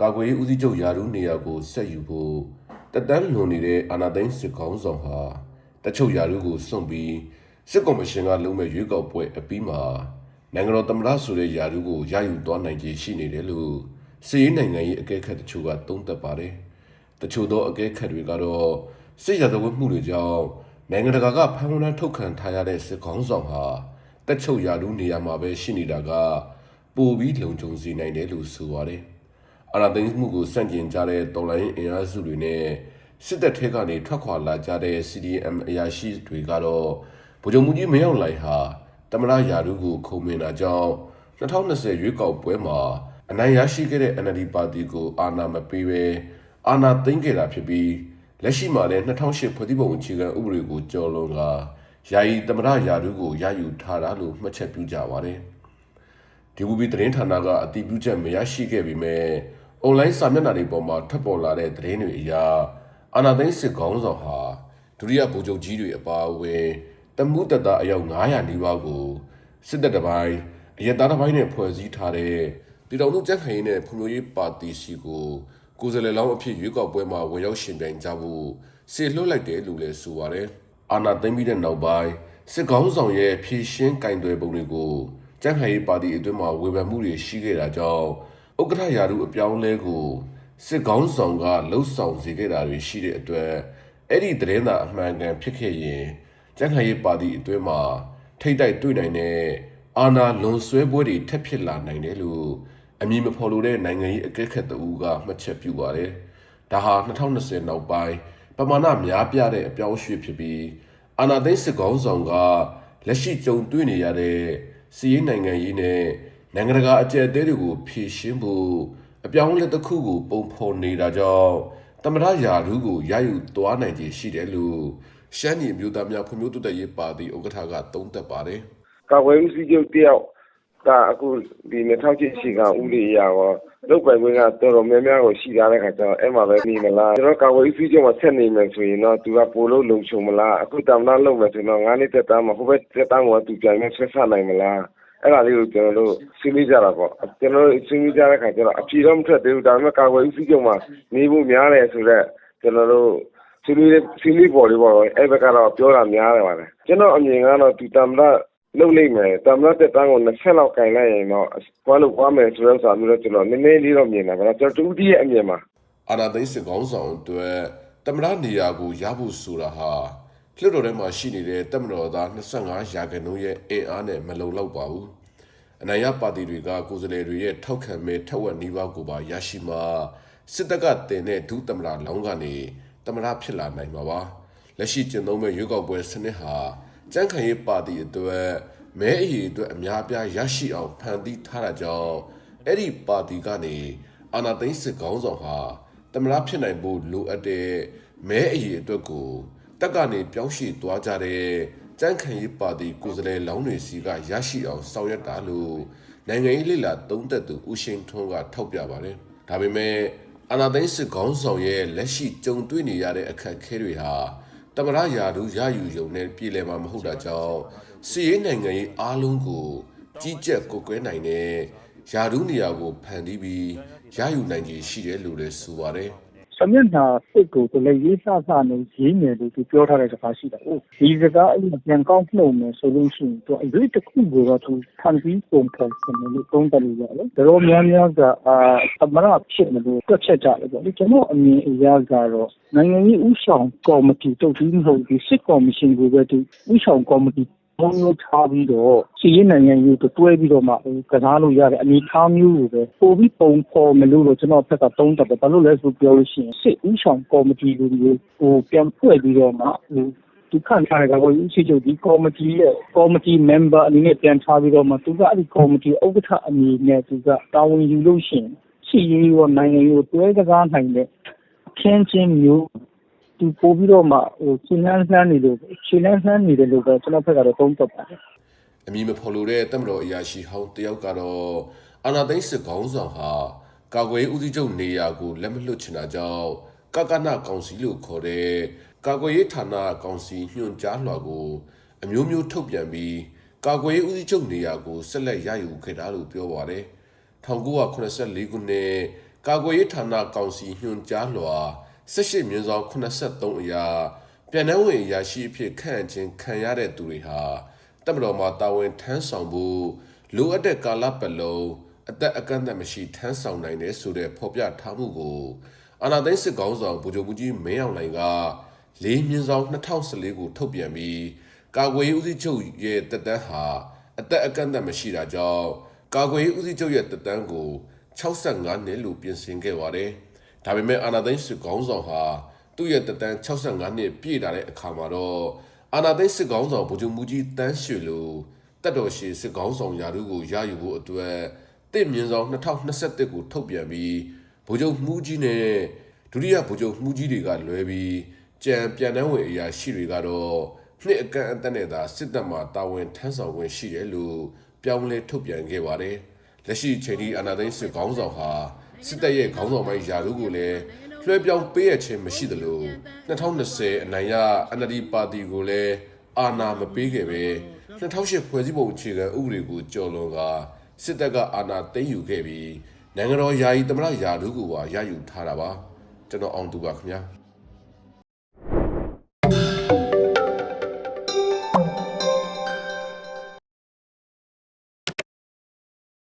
ကာကွယ်ရေးဦးစီးချုပ်ယာရုနေရာကိုဆက်ယူဖို့တက်တန်းလွန်နေတဲ့အာဏာသိမ်းစစ်ကောင်ဆောင်ဟာတချို့ယာရုကိုစွန့်ပြီးစစ်ကော်မရှင်ကလုံးမဲ့ရွေးကောက်ပွဲအပြီးမှာနိုင်ငံတော်သမ္မတဆိုတဲ့ယာရုကိုရယူသွားနိုင်ခြေရှိနေတယ်လို့စီးရေးနိုင်ငံရေးအကဲခတ်တချို့ကသုံးသပ်ပါတယ်။တချို့သောအကဲခတ်တွေကတော့စစ်ရာဇဝတ်မှုတွေကြောင့်နိုင်ငံတကာကဖမ်းဝရမ်းထုတ်ခံထားရတဲ့စစ်ကောင်ဆောင်ဟာတက်ချုပ်ယာရုနေရာမှာပဲရှိနေတာကပိုပြီးလုံခြုံစေနိုင်တယ်လို့ဆိုပါတယ်။ အာဏာသိမ်းမှုကိုစန့်ကျင်ကြတဲ့တော်လိုင်းအင်အားစုတွေနဲ့စစ်တပ်ထဲကနေထွက်ခွာလာကြတဲ့ CDM အရာရှိတွေကတော့ဗိုလ်ချုပ်မှုကြီးမင်းအောင်လှိုင်ဟာတမရယာရုကိုခုံမင်တာကြောင့်2020ရွေးကောက်ပွဲမှာအနိုင်ရရှိခဲ့တဲ့ NLD ပါတီကိုအာဏာမပေးဘဲအာဏာသိမ်းခဲ့တာဖြစ်ပြီးလက်ရှိမှာလည်း2008ဖွဲ့စည်းပုံအခြေခံဥပဒေကိုကျော်လွန်ကယာယီတမရယာရုကိုရယူထားတာလို့မှတ်ချက်ပြုကြပါတယ်။ဒီဘူဘီသတင်းဌာနကအတည်ပြုချက်မရရှိခဲ့ပေမဲ့ အွန်လိုင်းစာမျက်နှာတွေပေါ်မှာထွက်ပေါ်လာတဲ့သတင်းတွေအရအာနာသိန်းစစ်ကောင်းဆောင်ဟာဒုတိယဗိုလ်ချုပ်ကြီးတွေအပါအဝင်တမှုတက်တာအယောက်900နီးပါးကိုစစ်တပ်တစ်ပိုင်းအရက်သားတစ်ပိုင်းနဲ့ဖွဲ့စည်းထားတဲ့ပြည်တော်စုကြက်ခိုင်နဲ့ဖွံ့ဖြိုးရေးပါတီစီကိုကိုယ်စားလှယ်လောင်းအဖြစ်ရွေးကောက်ပွဲမှာဝင်ရောက်ရှင်ပြိုင်ကြဖို့စေလွှတ်လိုက်တယ်လို့လည်းဆိုပါတယ်အာနာသိမ့်ပြီးတဲ့နောက်ပိုင်းစစ်ကောင်းဆောင်ရဲ့ဖြည့်ရှင်းကင်တွယ်ပုံတွေကိုကြံ့ခိုင်ရေးပါတီအတွင်းမှာဝေဖန်မှုတွေရှိခဲ့တာကြောင့် ဥက္ကဋ္ဌရာထူးအပြောင်းလဲကိုစစ်ကောင်းဆောင်ကလှုပ်ဆောင်စေခဲ့တာတွေရှိတဲ့အတွက်အဲ့ဒီသတင်းသာအမှန်ကန်ဖြစ်ခဲ့ရင်ကြံ့ခိုင်ရေးပါတီအတွင်းမှာထိတ်တိုက်တွေ့နိုင်တဲ့အာဏာလွန်ဆွဲပွဲတွေထပ်ဖြစ်လာနိုင်တယ်လို့အမည်မဖော်လိုတဲ့နိုင်ငံရေးအကဲခတ်တဦးကမှတ်ချက်ပြုပါတယ်ဒါဟာ2020နောက်ပိုင်းပမာဏများပြားတဲ့အပြောင်းအရွှေ့ဖြစ်ပြီးအာဏာသိမ်းစစ်ကောင်းဆောင်ကလက်ရှိကြုံတွေ့နေရတဲ့စီးရေးနိုင်ငံရေးနဲ့ နိုင်ငံတကာအကြက်အသေးတွေကိုဖြည့်ရှင်းဖို့အပြောင်းအလဲတစ်ခုကိုပုံဖော်နေတာကြောင့်တမရယာရုကိုရယူသွားနိုင်ခြေရှိတယ်လို့ရှမ်းပြည်မြို့သားများဖွံ့ဖြိုးတိုးတက်ရေးပါတီဥက္ကဋ္ဌကသုံးသပ်ပါတယ်ကာကွယ်ရေးဦးစီးချုပ်တယောက်ကအခုဒီ2008ရှိကဥပဒေအရရောလုတ်ပိုင်ခွင့်ကတော်တော်များများကိုရှိထားတဲ့ခါကျတော့အဲ့မှာပဲနေမလားကျွန်တော်ကာကွယ်ရေးဦးစီးချုပ်မှာဆက်နေမယ်ဆိုရင်တော့သူကပိုလို့လုံခြုံမလားအခုတမနာလုံမယ်ဆိုတော့9နှစ်သက်တမ်းမှာဟိုဘက်သက်တမ်းကသူပြန်နဲ့ဆက်ဆက်နိုင်မလား အဲ့ဒါလေးကိုကျွန်တော်တို့ဆွေးနွေးကြတာပေါ့ကျွန်တော်တို့ဆွေးနွေးကြတဲ့ခါကျတော့အဖြေတော့မထွက်သေးဘူးဒါပေမဲ့ကာကွယ်ရေးဦးစီးချုပ်မှာနေဖို့များတယ်ဆိုတော့ကျွန်တော်တို့ဆွေးနွေးဆွေးနွေးပေါ်လေးပေါ့အဲ့ဘက်ကတော့ပြောတာများတယ်ပါတယ်ကျွန်တော်အမြင်ကတော့ဒီတမနာလုပ်လိုက်မယ်တမရတဲ့တန်းကို20လောက်ကင်လိုက်ရင်တော့ဘာလို့ပွားမယ်ဆိုတော့ဆိုမျိုးတော့ကျွန်တော်နည်းနည်းလေးတော့မြင်တာဗျာကျွန်တော်တူတီးရဲ့အမြင်မှာအာဏာသိမ်းစစ်ကောင်းဆောင်အတွက်တမရနေရာကိုရဖို့ဆိုတာဟာ လွှတ်တော်ထဲမှာရှိနေတဲ့တမတော်သား25ရာခိုင်နှုန်းရဲ့အင်အားနဲ့မလုံလောက်ပါဘူးအနိုင်ရပါတီတွေကကိုယ်စားလှယ်တွေရဲ့ထောက်ခံမဲ့ထက်ဝက်နီးပါးကိုပါရရှိမှစစ်တပ်ကတင်တဲ့ဒုတမရလောင်းကနေတမရဖြစ်လာနိုင်မှာပါလက်ရှိကျင့်သုံးမဲ့ရွေးကောက်ပွဲစနစ်ဟာကြံ့ခိုင်ရေးပါတီအတွက်မဲအရေးအတွက်အများအပြားရရှိအောင်ဖန်တီးထားတာကြောင့်အဲ့ဒီပါတီကနေအာဏာသိမ်းစစ်ကောင်းဆောင်ဟာတမလားဖြစ်နိုင်ဖို့လိုအပ်တဲ့မဲအရေးအတွက်ကို တက်ကနေပြောင်းရွှေ့သွားကြတဲ့ကြန့်ခိုင်ရေးပါတီကိုယ်စားလှယ်လောင်းတွေစီကရရှိအောင်ဆောင်ရွက်တာလို့နိုင်ငံရေးလှိလာသုံးသက်သူဦးရှိန်ထွန်းကထောက်ပြပါတယ်။ဒါပေမဲ့အာနာသိန်းစစ်ကောင်းဆောင်ရဲ့လက်ရှိကြုံတွေ့နေရတဲ့အခက်အခဲတွေဟာတမရယာတို့ရယူယုံနဲ့ပြည်လည်မှာမဟုတ်တာကြောင့်စီးရေးနိုင်ငံရေးအားလုံးကိုကြီးကြပ်ကိုကွဲနိုင်တဲ့ယာဒူးနေရာကိုဖန်တီးပြီးရယူနိုင်ခြေရှိတယ်လို့လည်းဆိုပါတယ်။ စမျက်နှာစိတ်ကိုလည်းရေးစစနဲ့ရေးမယ်လို့သူပြောထားတဲ့စကားရှိတာ။ဒီစကားအဲ့ပြန်ကောက်နှုတ်မယ်ဆိုလို့ရှိရင်သူအရေးတစ်ခုကိုတော့သူဖန်ပြီးပုံဖော်တယ်လို့သုံးသပ်လို့ရတယ်။တော်များများကအာသမရဖြစ်မလို့တွက်ချက်ကြတယ်ပေါ့လေ။ကျွန်တော်အမြင်အရကတော့နိုင်ငံရေးဥဆောင်ကော်မတီတုတ်ပြီးမဟုတ်ဒီစစ်ကော်မရှင်ကိုပဲသူဥဆောင်ကော်မတီ ဘုံလို့ထားပြီးတော့စီရင်နိုင်ငံရေးကိုတွဲပြီးတော့မှကစားလို့ရတဲ့အနေအထားမျိုးကိုပဲပို့ပြီးပုံဖော်မလို့တော့ကျွန်တော်ဘက်ကသုံးသပ်တယ်ဘာလို့လဲဆိုပြောလို့ရှိရင်စစ်ဥဆောင်ကော်မတီလိုမျိုးဟိုပြန်ဖွဲ့ပြီးတော့မှဟိုဒီခံထားတဲ့ကောဦးစီချုပ်ဒီကော်မတီရဲ့ကော်မတီ member အနေနဲ့ပြန်ထားပြီးတော့မှသူကအဲ့ဒီကော်မတီဥက္ကဋ္ဌအနေနဲ့သူကတာဝန်ယူလို့ရှိရင်စီရေးရောနိုင်ငံရေးကိုတွဲကစားနိုင်တဲ့အခင်းချင်းမျိုး သူပို့ပြီးတော့မှဟိုရှင်းလန်းဆန်းနေလို့ရှင်းလန်းဆန်းနေတယ်လို့ပဲကျွန်တော်ဘက်ကတော့သုံးသပ်ပါတယ်အမည်မဖော်လိုတဲ့တမတော်အရာရှိဟောင်းတယောက်ကတော့အာနာသိန်းစစ်ကောင်းဆောင်ဟာကာကွယ်ရေးဦးစီးချုပ်နေရာကိုလက်မလွတ်ချင်တာကြောင့်ကကနကောင်စီလို့ခေါ်တဲ့ကာကွယ်ရေးဌာနကောင်စီညွှန်ကြားလွှာကိုအမျိုးမျိုးထုတ်ပြန်ပြီးကာကွယ်ရေးဦးစီးချုပ်နေရာကိုဆက်လက်ရယူခဲ့တာလို့ပြောပါတယ်1984ခုနှစ်ကကာကွယ်ရေးဌာနကောင်စီညွှန်ကြားလွှာ 18မြင်းဆောင်83အရာပြည်내ဝင်ရရှိအဖြစ်ခန့်အပ်ခြင်းခံရတဲ့သူတွေဟာတပ်မတော်မှာတာဝန်ထမ်းဆောင်ဖို့လိုအပ်တဲ့ကာလပတ်လုံးအသက်အကန့်အသတ်မရှိထမ်းဆောင်နိုင်တယ်ဆိုတဲ့ဖော်ပြထားမှုကိုအာဏာသိမ်းစစ်ကောင်ဆောင်ဗိုလ်ချုပ်မှုကြီးမင်းအောင်လှိုင်ကလေးမြင်းဆောင်2014ကိုထုတ်ပြန်ပြီးကာကွယ်ရေးဦးစီးချုပ်ရဲ့တပ်တန်းဟာအသက်အကန့်အသတ်မရှိတာကြောင့်ကာကွယ်ရေးဦးစီးချုပ်ရဲ့တပ်တန်းကို65နှစ်လို့ပြင်ဆင်ခဲ့ပါတယ်။ ဒါပေမဲ့အာဏာသိမ်းစစ်ကောင်ဆောင်ဟာသူ့ရဲ့တပ်တန်း65နှစ်ပြည့်လာတဲ့အခါမှာတော့အာဏာသိမ်းစစ်ကောင်ဆောင်ဗိုလ်ချုပ်မှုကြီးတန်းရွှေလိုတပ်တော်ရှိစစ်ကောင်ဆောင်ယာတို့ကိုရယူဖို့အတွက်တင့်မြင့်ဆောင်2021ကိုထုတ်ပြန်ပြီးဗိုလ်ချုပ်မှုကြီးနဲ့ဒုတိယဗိုလ်ချုပ်မှုကြီးတွေကလွဲပြီးကြံပြန်တန်းဝင်အရာရှိတွေကတော့နှစ်အကန့်အသတ်နဲ့သာစစ်တပ်မှတာဝန်ထမ်းဆောင်ခွင့်ရှိတယ်လို့ပြောင်းလဲထုတ်ပြန်ခဲ့ပါတယ်။လက်ရှိအချိန်ဒီအာဏာသိမ်းစစ်ကောင်ဆောင်ဟာ စစ်တပ်ရဲ့ခေါင်းဆောင်ပိုင်းယာတို့ကိုလည်းလွှဲပြောင်းပေးရခြင်းမရှိသလို2020အနိုင်ရ NLD ပါတီကိုလည်းအာဏာမပေးခဲ့ပဲ2008ဖွဲ့စည်းပုံအခြေခံဥပဒေကိုကျော်လွန်ကစစ်တပ်ကအာဏာသိမ်းယူခဲ့ပြီးနိုင်ငံတော်ယာယီသမ္မတယာတို့ကိုပါရယူထားတာပါကျွန်တော်အောင်သူပါခင်ဗျာ